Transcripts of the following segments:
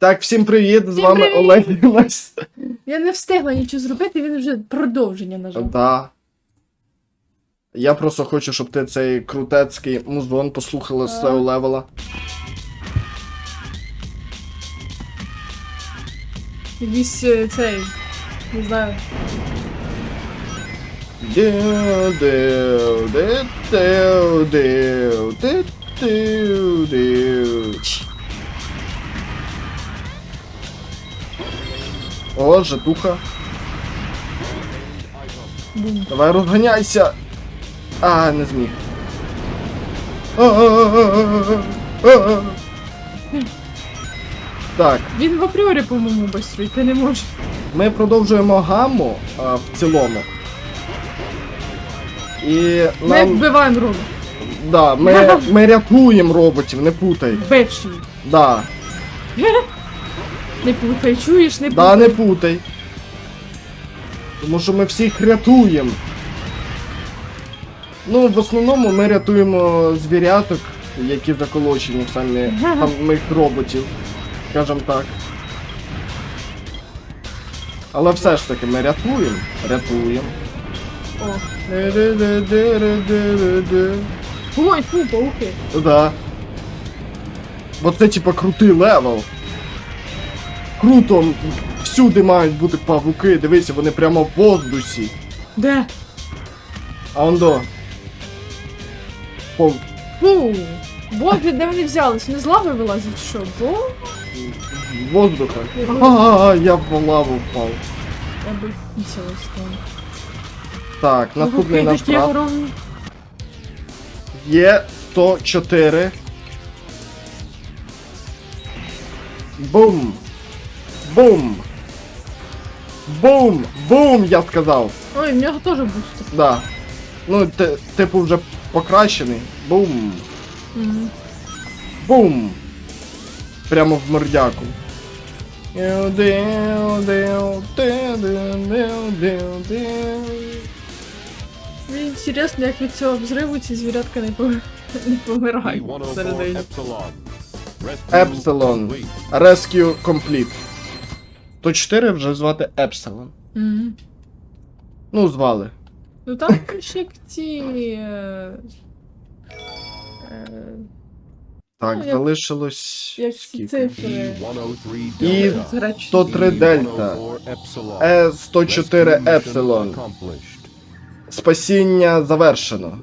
Так, всім привіт! З Всім вами привіт! Олег Юнас. Я не встигла нічого зробити, він вже продовження нажав. Да. Я просто хочу, щоб ти цей крутецький музон послухала з А. цього левела. Якийсь е, цей. Не знаю. Дю, дю, ди, дю, дю, ди, дю, дю. О, жетуха. Бум. Давай розганяйся. А, не зміг. Так, Він в апріорі, по-моєму, быстро йти не може. ми продовжуємо гамму а, в цілому. І Ми нам. вбиваємо робот. Да, ми, ми рятуємо роботів, не путай. Вбивший. Да, Не путай, чуєш, не да, не путай. Тому що ми всіх рятуємо. Ну, в основному ми рятуємо звіряток, які заколочені в самі самих роботів, скажем так. Але все ж таки ми рятуємо. Рятуємо. Ой, фу, пауки. Да. Бо це типа крутий левел. Круто, всюди мають бути павуки, дивися, вони прямо в воздусі. Де? А он до. По... Фу. Боже, де вони взялись? Не з лави вилазять, що? Бо воздуха. А, я в лаву впав. я би пісялась там. Так, наступний наш такі брат. огромні. Є 104. Бум! Бум! Бум! Бум! Я сказав! Ой, в нього теж бустер. Да. Ну, ти- типу вже покращений. Бум! Мгм. Бум! Прямо в мордяку. Мені інтересно, як від цього взриву ці звірятка не, пом- не помирають всередині. Епсилон. Rescue Complete. 104 вже звати Епсилон. Мгм. Ну, звали. Ну там ж як ці. е, е, Так, Ну, як- залишилось. Як ці скільки? цифри. І 103 Дельта. Е104 Епсилон. Спасіння завершено.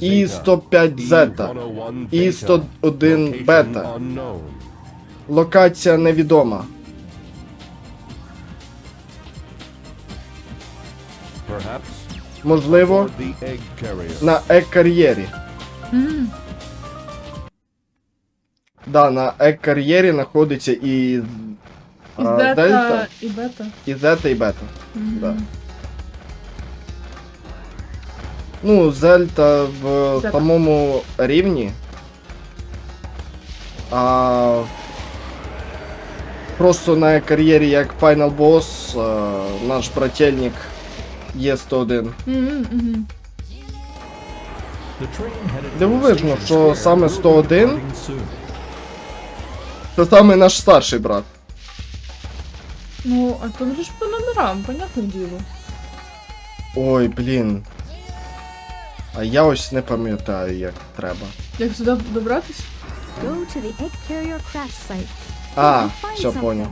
І 105 Зета. І 101 Бета. Локація невідома. Можливо, на Е-кар'єрі. Мгм. Да, на Е-кар'єрі знаходиться і. І а, бета, Дельта, і бета. і Зета, і Бета. Да. Ну, Зельта в Зета. самому рівні. А просто на кар'єрі як Final Boss е, наш брательник Є101. Мгм, мгм. Дивовижно, що саме 101 це саме наш старший брат. Ну, а там же ж по номерам, понятне діло. Ой, блін. А я ось не пам'ятаю, як треба. Як сюди добратись? Go to the egg carrier crash site. А, все понял.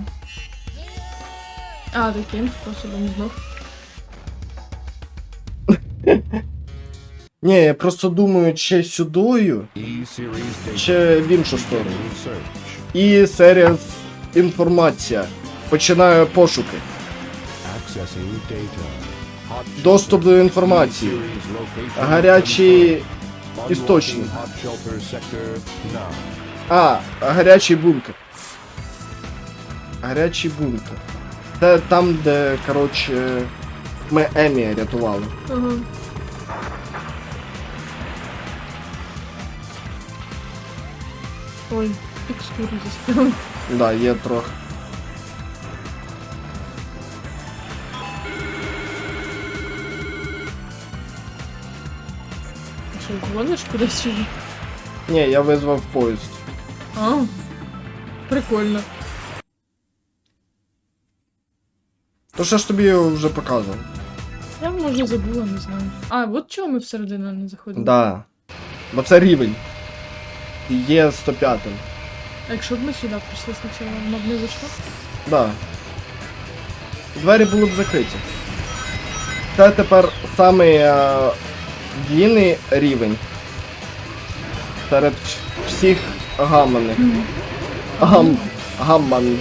А, таким способом знов. Ні, я просто думаю, чи сюдою, чи в іншу сторону. І серія інформація. Починаю пошуки. Доступ до інформації. Гарячий істочник. А, гарячий бункер. Гарячий бункер. Це там, де, коротше, ми Емі рятували. Ага. Ой, текстури заспівали. Да, є трохи. Що, дзвониш кудись чи? ні? Ні, я визвав поїзд. А, Прикольно. То що ж тобі вже показував? Я може забула, не знаю. А, от чого ми всередину не заходили? Да. Бо це рівень. Є 105. А якщо б ми сюди прийшли спочатку, воно б не зайшло? Да. Двері були б закриті. Це тепер самий е, длинний рівень. Серед всіх гаманих. Гам... Гамман.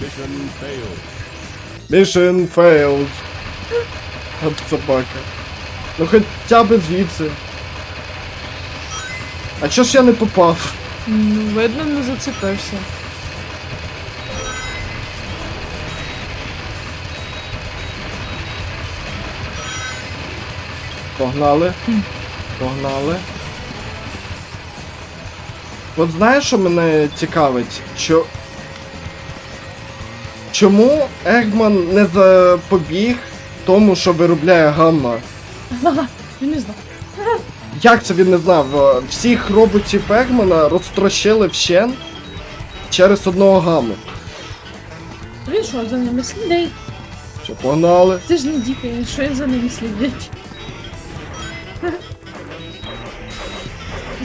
Mission failed. Mission failed. От собака. Ну хоча б звідси. А чого ж я не попав? Ну, видно, не зацепився. Погнали. Погнали. От знаєш, що мене цікавить? Що... Чому Егман не запобіг тому, що виробляє гамма? Я не знаю. Як це він не знав? Всіх роботів Егмана розтрощили вщен через одного гамму. Він що, за ними слідить? Що, погнали? Це ж не діти, що він за ними слідить?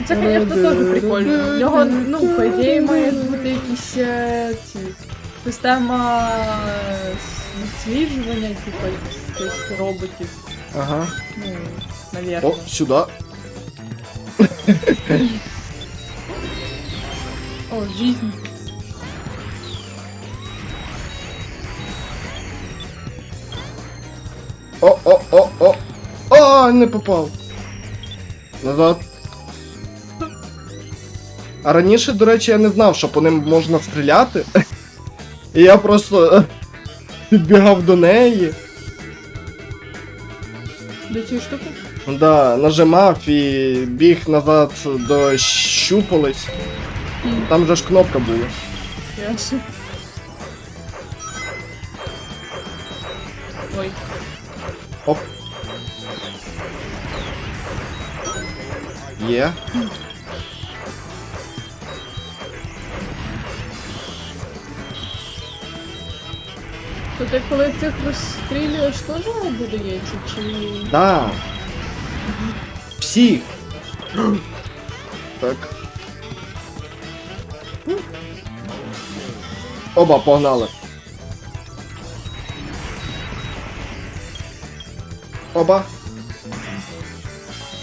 Це, звісно, теж прикольно. В нього, ну, по ідеї, має бути якісь е, ці, система е, відсліджування, типу, якихось роботів. Ага. Ну, навірно. О, сюди. О, жизнь. О, о, о, о. О, не попав. Назад. А раніше, до речі, я не знав, що по ним можна стріляти. І я просто е, підбігав до неї. До цієї штуки? Да, нажимав і біг назад до щупалець. Там же ж кнопка була. Ясно. Ой. Оп. Є. То ти коли цих розстрілюєш, теж додається? Чи... Да. Всіх. Так. Оба погнали. Оба.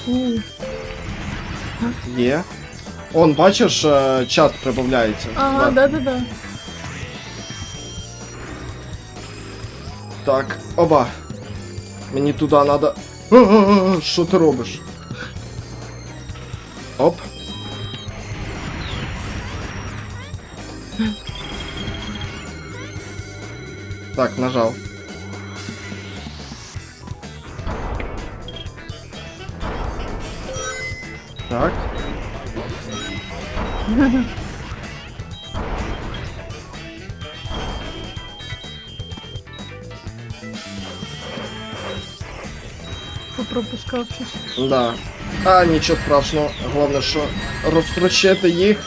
У, Є. Он, бачиш, е, чат прибавляється. Ага, Да. да-да-да. Так, оба. Мені туди. А-а-а, Що ти робиш? Оп. Так, нажав. Так. Попропускав щось. Да. А, нічого страшного. Головне, що розтрощити їх.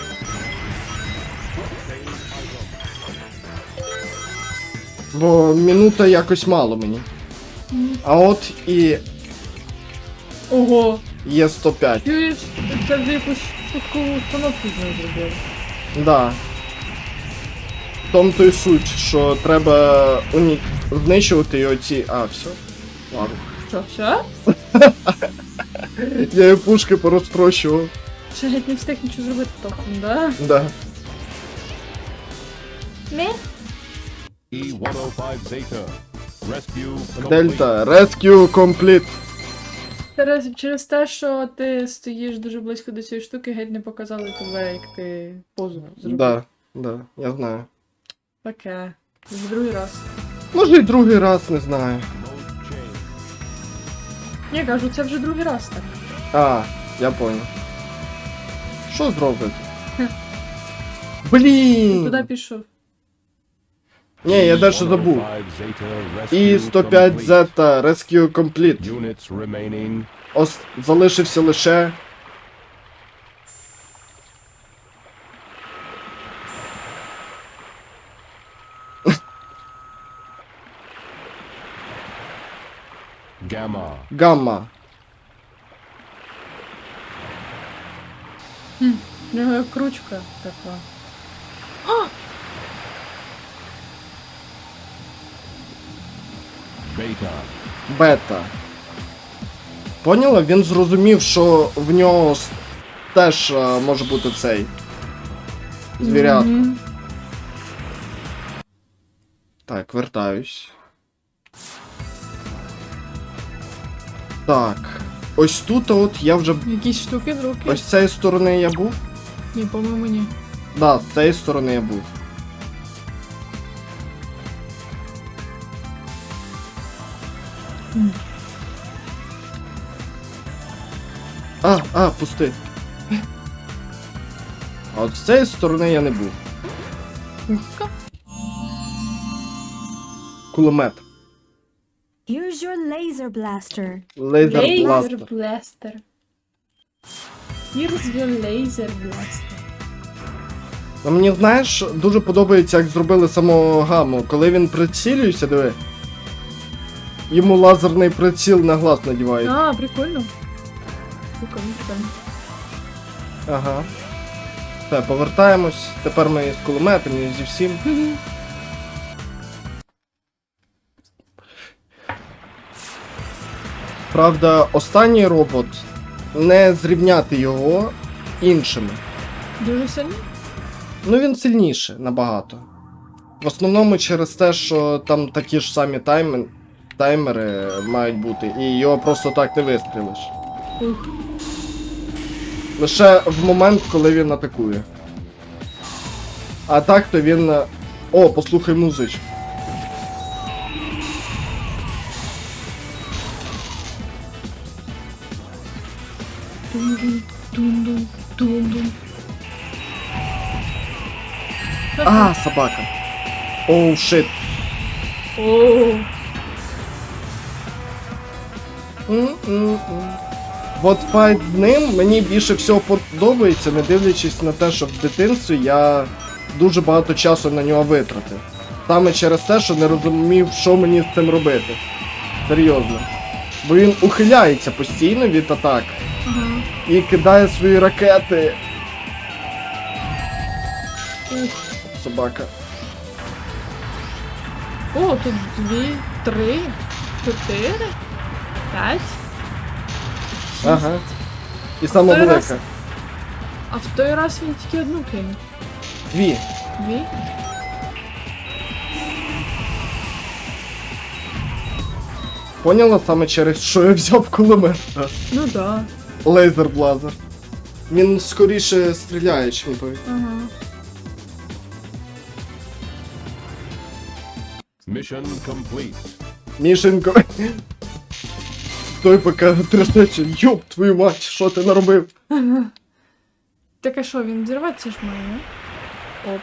Бо минута якось мало мені. А от і Ого! є 105. Чуєш? Це вже якусь пускову установку з нею зробили. Да. В тому то й суть, що треба уні... знищувати і оці. А, все. Ладно. Що, все? Я її пушки порозтрощував. Ще геть не встиг нічого зробити толком, да? Да. Не? E-105 Zeta. Rescue complete. Дельта. Rescue complete. Тарас, через те, що ти стоїш дуже близько до цієї штуки, геть не показали тебе, як ти позу зробив. Да, да, я знаю. Таке. Вже другий раз. Може і другий раз, не знаю. Я кажу, це вже другий раз так. А, я понял. Що зробити? Блін! Куди пішов? Ні, я дещо забув. E105 Zeta, rescue І 105 complete. Zeta Rescue Complete. Ос... Залишився лише. Гамма. В нього як ручка така. Beta. Бета. Поняла? Він зрозумів, що в нього теж е, може бути цей. Звірятко. Мгм. Так, вертаюсь. Так. Ось тут от я вже. Якісь штуки з руки? Ось з цієї сторони я був. Ні, по-моєму, ні. Да, з цієї сторони я був. А, а, пусти. А от з цієї сторони я не був. Кулемет. Here's your laser blaster. Лейзер Laser бластер. blaster. Here's your laser blaster. Ну, мені знаєш, дуже подобається, як зробили самого гаму. Коли він прицілюється, диви. Йому лазерний приціл на глаз надівають. А, прикольно. Прикольно, прикольно. Ага. Все, повертаємось. Тепер ми з кулеметом і зі всім. Правда, останній робот не зрівняти його іншими. Дуже сильно? Ну він сильніше набагато. В основному через те, що там такі ж самі тайми... таймери мають бути, і його просто так не вистрілиш. Ух. Лише в момент, коли він атакує. А так то він. е, О, послухай музичку. Собака. Оу, шит. Оу. М-м-м. От файт з ним мені більше всього подобається, не дивлячись на те, що в дитинстві я дуже багато часу на нього витратив. Саме через те, що не розумів, що мені з цим робити. Серйозно. Бо він ухиляється постійно від атак Ага. і кидає свої ракети. Ух. Собака. О, тут дві, три, чотири, п'ять. Ага. І сама раз- велика. А в той раз він тільки одну кинув. Дві. Дві? Поняла саме через що я взяв кулемет. Ну да. Лейзер блазер. Він скоріше стріляє, чим той. Ага. Mission complete. Мішенко. Той поки трясеться, йоп, твою мать, що ти наробив? Так а що, він взірватися ж має, не? Оп.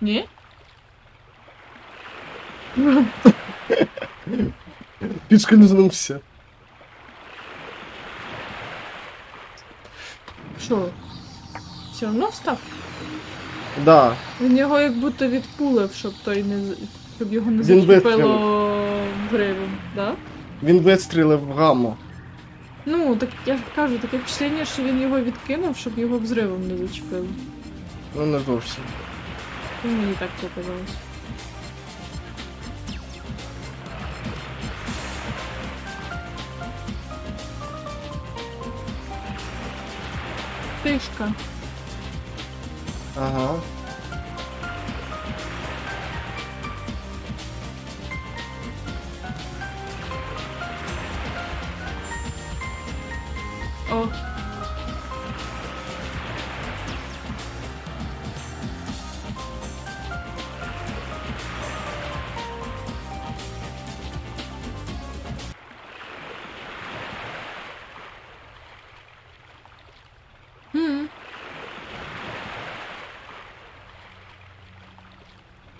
Ні? Підскользнувся. Що? Все одно став? Да. Він його як будто відпулив, щоб той не щоб його не Він зачепило гривом, да? Він вистрілив в гамму. Ну, так я ж кажу, таке впечатлення, що він його відкинув, щоб його взривом не зачепило. Ну не зовсім. Ну, мені так показалось. Тишка. Ага. О. М.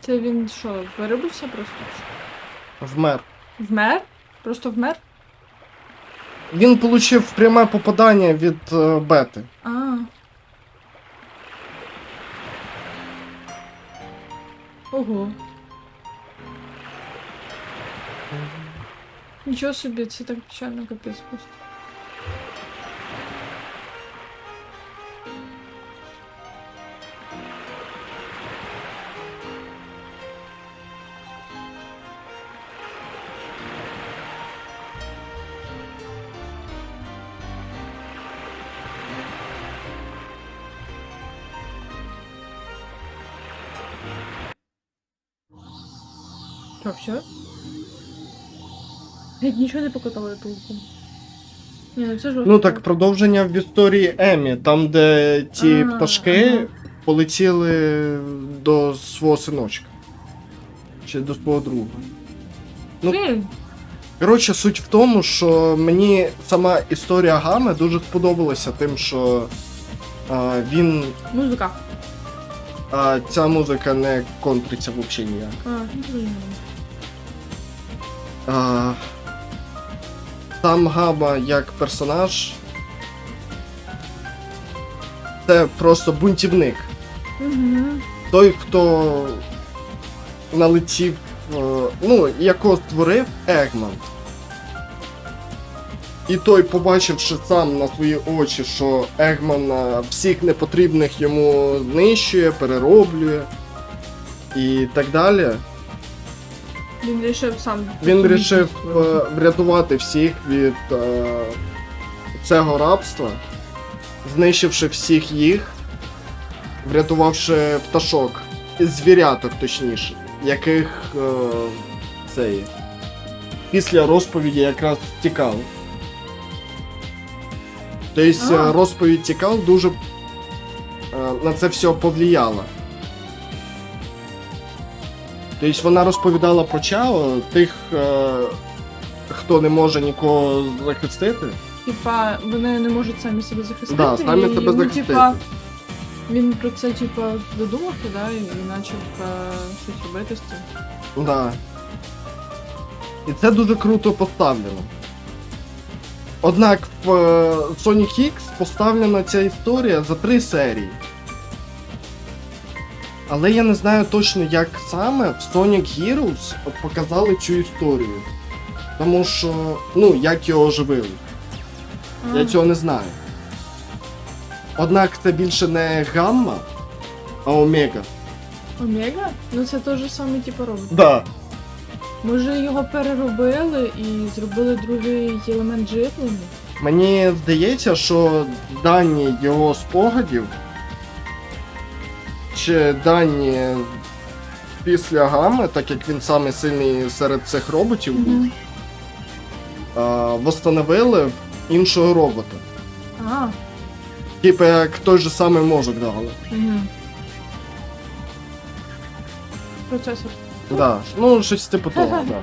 Це він що, виробився просто? Вмер. Вмер? Просто вмер? Він отримав пряме попадання від е, бети. А. Ого. Нічого собі, це так печально капець просто. Геть нічого не показали толком. Ні, ну це жорстко. Ну так, продовження в історії Емі, там, де ті А, пташки ага. полетіли до свого синочка. Чи до свого друга. ну- Блін, Коротше, суть в тому, що мені сама історія Гами дуже сподобалася тим, що а, він. музика. А, ця музика не контриться взагалі ніяк. А, ну блін. А, сам Гама як персонаж. Це просто бунтівник. Угу. Той, хто налетів, е, ну, якого створив Егман. І той, побачивши сам на свої очі, що Егман всіх непотрібних йому знищує, перероблює і так далі. Він вирішив сам. Він вирішив е, врятувати всіх від е, цього рабства, знищивши всіх їх, врятувавши пташок, звіряток точніше, яких е, цей, після розповіді якраз тікав. Тобто А. е, розповідь тікав дуже е, на це все повлияло. Тобто вона розповідала про Чао, тих, е, хто не може нікого захистити. Типа, вони не можуть самі себе захистити. Да, самі і, себе ну, захистити. Типа, він про це, типа, додумався, да, і, почав е, щось робити з цим. Да. І це дуже круто поставлено. Однак в е, Sonic X поставлена ця історія за три серії. Але я не знаю точно, як саме в Sonic Heroes показали цю історію. Тому що, ну, як його оживили. Я цього не знаю. Однак це більше не гамма, а омега. Омега? Ну це той же самий, типу, робот. Да. Може його переробили і зробили другий елемент живлення? Мені здається, що дані його спогадів чи дані після гами, так як він самий сильний серед цих роботів був, а, восстановили іншого робота. А, Типу як той же самий мозок дали. угу. Процесор. Да. Ну, щось типу того, да.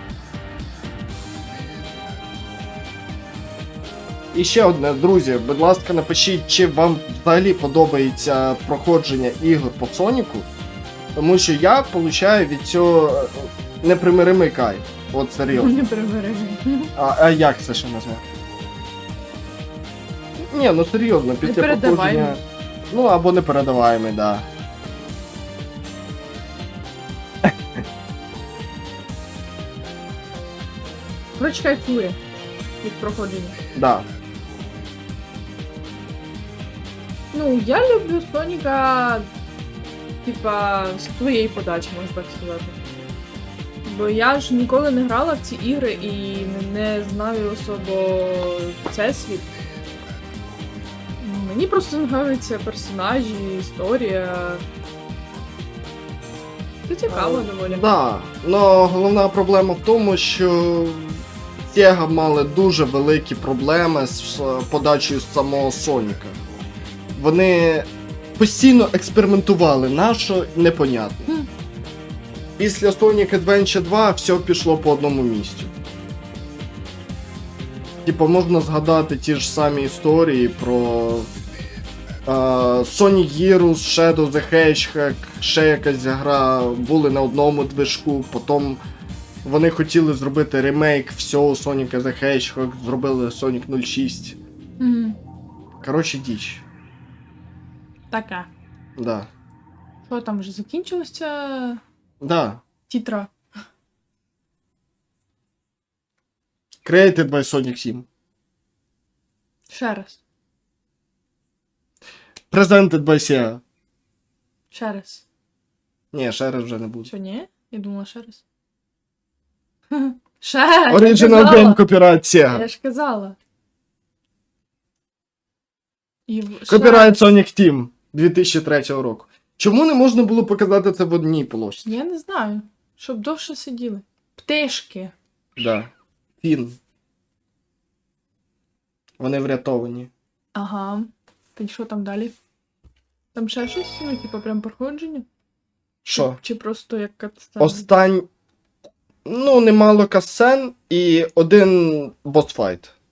І ще одне, друзі, будь ласка, напишіть, чи вам взагалі подобається проходження ігор по Соніку. Тому що я получаю від цього е, непримиримий кайф. От серйозно. Не перебери. А, а як це ще назвати? Ні, ну серйозно, після проходження. Ну або непередаваємий, да. Коротше, кайфує від проходження. Да. Ну, я люблю Соніка, типа, з твоєї подачі, можна так сказати. Бо я ж ніколи не грала в ці ігри і не- знаю особо всесвіт. Мені просто подобаються персонажі, історія. Це цікаво доволі. Да, но головна проблема в тому, що Sega мали дуже великі проблеми з е, подачею самого Соніка. Вони постійно експериментували, на що непонятно. Після Sonic Adventure 2 все пішло по одному місцю. Типа можна згадати ті ж самі історії про А, Sonic Heroes, Shadow the Hedgehog, ще якась гра були на одному движку, потім вони хотіли зробити ремейк всього Sonic the Hedgehog, зробили Sonic 06. Угу. Коротше, діч. Таке. Да. Що там вже закінчилося Да. тітра? Created by Sonic 7. Ще раз. Presented by Sega. Ще раз. Ні, ще раз вже не буде. Що, ні? Я думала ще раз. Ще! я Original казала. Game Copyright Sega. Я ж казала. І в- ще Копірайт раз. Sonic Team 2003 року. Чому не можна було показати це в одній полосі? Я не знаю. Щоб довше сиділи. Птишки. Да. Фін. Вони врятовані. Ага. Та що там далі? Там ще щось, ну, типу, прям проходження? Що? Чи просто як катстан? Остань. Ну, немало касцен і один босфайт.